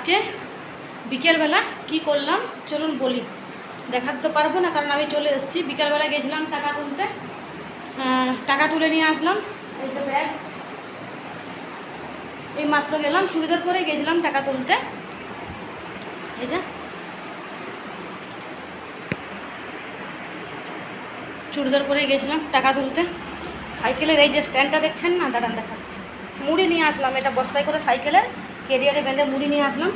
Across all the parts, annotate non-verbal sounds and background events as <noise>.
আজকে বিকেলবেলা কি করলাম? চলুন বলি। দেখাতে পারব না, কারণ আমি চলে এসেছি। বিকেলবেলা গেছিলাম টাকা তুলতে। টাকা তুলে নিয়ে আসলাম। এই যে ব্যাগ। এই মাত্র গেলাম, চুড়িদার পরে গেছিলাম টাকা তুলতে। এই যে। চুড়িদার পরে গেছিলাম টাকা তুলতে। সাইকেলের এই যে স্ট্যান্ডটা দেখছেন না? দাঁড়ান দেখাচ্ছে। মুড়ি নিয়ে আসলাম, এটা বস্তায় করে সাইকেলের। কেরিয়ারে বেঁধে মুড়ি নিয়ে আসলাম।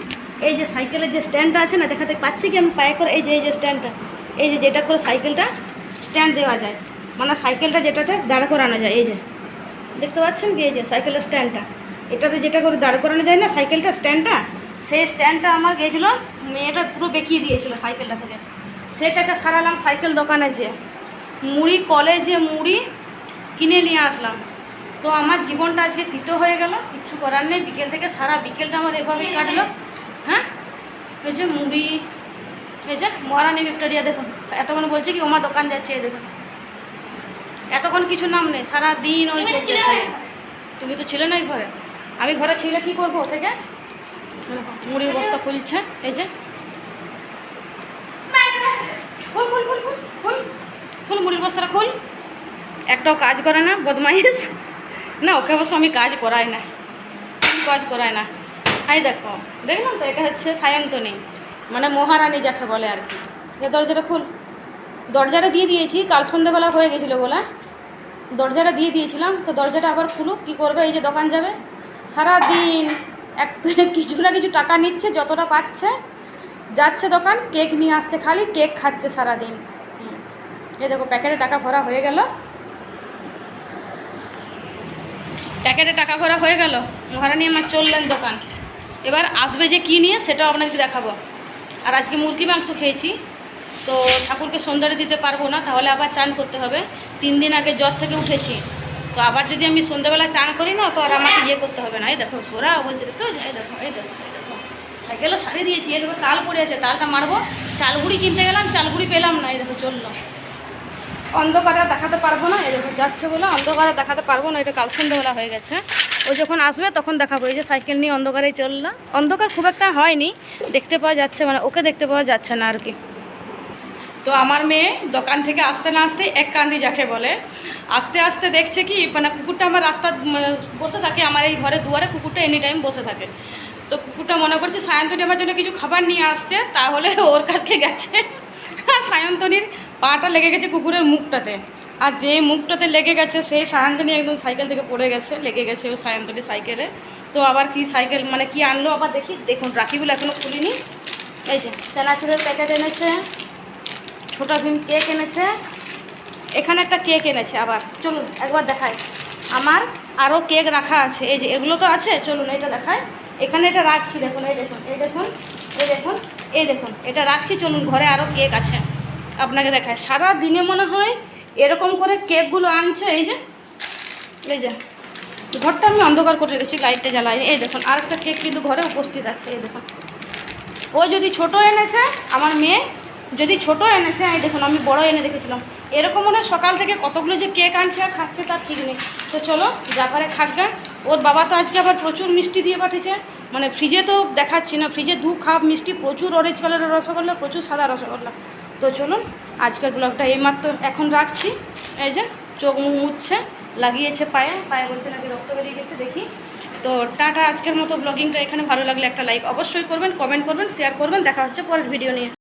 এই যে সাইকেলের যে স্ট্যান্ডটা আছে না, দেখাতে পাচ্ছি কি আমি পায়ে করে? এই যে এই যে স্ট্যান্ডটা, এই যে যেটা করে সাইকেলটা স্ট্যান্ড দেওয়া যায়। মানে সাইকেলটা যেটাতে দাঁড় করানো যায়, এই যে। দেখতে পাচ্ছেন কি? এই যে সাইকেলের স্ট্যান্ডটা। এটাতে যেটা করে দাঁড় করানো যায় না, সাইকেলটা স্ট্যান্ডটা, সেই স্ট্যান্ডটা আমার গেছিল মেয়েটা পুরো বেঁকিয়ে দিয়েছিল সাইকেলটা থেকে। সেটাকে সারালাম সাইকেল দোকানে যে মুড়ি কলেজে মুড়ি কিনে নিয়ে আসলাম। তো আমার জীবনটা আজকে তিতো হয়ে গেল কিচ্ছু করার নেই। বিকেল থেকে সারা বিকেলটা আমার এভাবেই কাটলো। হ্যাঁ? এই যে মুড়ি এই যে মহারানী ভিক্টোরিয়া দেখুন এতক্ষণ বলছে কি ওমা দোকান যাচ্ছে দেখুন। এতক্ষণ কিছু নাম নেই সারা দিন ওই চলছে তুমি তো ছিলে না এই ঘরে? আমি ঘরে ছিলে কি করব থেকে? মুড়ির বস্তা খুলছে এই যে। খুল খুল খুল খুল খুল। খুল মুড়ির বস্তাটা খুল। একটাও কাজ করে না বদমাইশ। না, ওকে অবশ্য আমি কাজ করাই না। কাজ করাই না। এই দেখো, দেখলাম তো, এটা হচ্ছে সায়ন্তনী। মানে মহারানী যাকে বলে আর কি। যে দরজাটা খুল। দরজাটা দিয়ে দিয়েছি, কাল সন্ধ্যেবেলা হয়ে গেছিল বলে। দরজাটা দিয়ে দিয়েছিলাম, তো দরজাটা আবার খুলুক, কী করবে, এই যে দোকান যাবে। সারা দিন এক <laughs> কিছু না কিছু টাকা নিচ্ছে, যতটা পাচ্ছে। যাচ্ছে দোকান, কেক নিয়ে আসছে খালি, কেক খাচ্ছে সারা দিন। এই দেখো, প্যাকেটে টাকা ভরা হয়ে গেল। প্যাকেটে টাকা ভরা হয়ে গেল। মহারানী আমার চললেন দোকান। এবার আসবে যে কী নিয়ে সেটাও আপনাকে দেখাবো। আর আজকে মুরগি মাংস খেয়েছি। তো ঠাকুরকে সন্ধ্যারে দিতে পারব না, তাহলে আবার চান করতে হবে। তিন দিন আগে জ্বর থেকে উঠেছি। তো আবার যদি আমি সন্ধ্যাবেলা চান করি না, তো আর আমাকে ইয়ে করতে হবে না। এই দেখো, সোরা বলছে, তো এই দেখো এই দেখো এই দেখো। সাইকেলও সারি দিয়েছি, এই দেখো, তাল পড়ে আছে, তালটা মারবো। চালগুড়ি কিনতে গেলাম, চালগুড়ি পেলাম না, এই দেখো, চলল। অন্ধকারে দেখাতে পারব না দেখো যাচ্ছে বলে অন্ধকারে দেখাতে পারব না, এটা কাল সন্ধ্যাবেলা হয়ে গেছে। ও যখন আসবে তখন দেখাবো, এই যে সাইকেল নিয়ে অন্ধকারে চললাম অন্ধকার খুব একটা হয়নি, দেখতে পাওয়া যাচ্ছে মানে ওকে দেখতে পাওয়া যাচ্ছে না আর কি। তো আমার মেয়ে দোকান থেকে আসতে না আসতে এক কান্দি যাকে বলে, আস্তে আস্তে দেখছে কি মানে কুকুরটা আমার রাস্তা বসে থাকে, আমার এই ঘরে দুয়ারে কুকুরটা এনি টাইম বসে থাকে। তো কুকুরটা মনে করছে সায়ন্তনী আমার জন্য কিছু খাবার নিয়ে আসছে, তাহলে ওর কাছে গেছে। সায়ন্তনীর পাটা লেগে গেছে কুকুরের মুখটাতে। আর যে মুখটাতে লেগে গেছে সেই সায়ন্তনী একদম সাইকেল থেকে পড়ে গেছে, লেগে গেছে ও সায়ন্তনী সাইকেলে। তো আবার কি সাইকেল মানে কি আনলো আবার দেখি, দেখুন রাখিগুলো এখনও খুলিনি। এই যে, চানাচুরের প্যাকেট এনেছে, ছোটা ভীম কেক এনেছে, এখানে একটা কেক এনেছে আবার। চলুন, একবার দেখাই। আমার আরও কেক রাখা আছে। এই যে, এগুলো তো আছে, চলুন এটা দেখায় এখানে এটা রাখছি, দেখুন, এই দেখুন এই দেখুন এই দেখুন এই দেখুন, এটা রাখছি, চলুন, ঘরে আরও কেক আছে। আপনাকে দেখায়। সারা দিনে মনে হয় এরকম করে কেকগুলো আনছে, এই যে এই যে, ঘরটা আমি অন্ধকার করে রেখেছি, লাইটটা জ্বালাই। এই দেখুন, আরেকটা কেক কিন্তু ঘরে উপস্থিত আছে, এই দেখুন। ও যদি ছোট এনেছে, আমার মেয়ে যদি ছোট এনেছে, এই দেখুন, আমি বড় এনে রেখেছিলাম। এরকম মনে সকাল থেকে কতগুলো যে কেক আনছে আর খাচ্ছে, তার ঠিক নেই। তো চলো যা পারে ওর বাবা তো আজকে আবার প্রচুর মিষ্টি দিয়ে পাঠিয়েছে। মানে ফ্রিজে তো দেখাচ্ছি না ফ্রিজে দু খাপ মিষ্টি, প্রচুর অরেঞ্জ কালারের রসগোল্লা, প্রচুর সাদা রসগোল্লা। তো চলুন, আজকের ব্লগটা এইমাত্র এখন রাখছি। এই যে, চোখ মুছছে, লাগিয়েছে পায়ে। পায়ে বলতে নাকি রক্ত বেরিয়ে গেছে, দেখি। তো টাটা, আজকের মতো ব্লগিংটা এখানে ভালো লাগলে একটা লাইক অবশ্যই করবেন কমেন্ট করবেন শেয়ার করবেন। দেখা হচ্ছে পরের ভিডিও নিয়ে।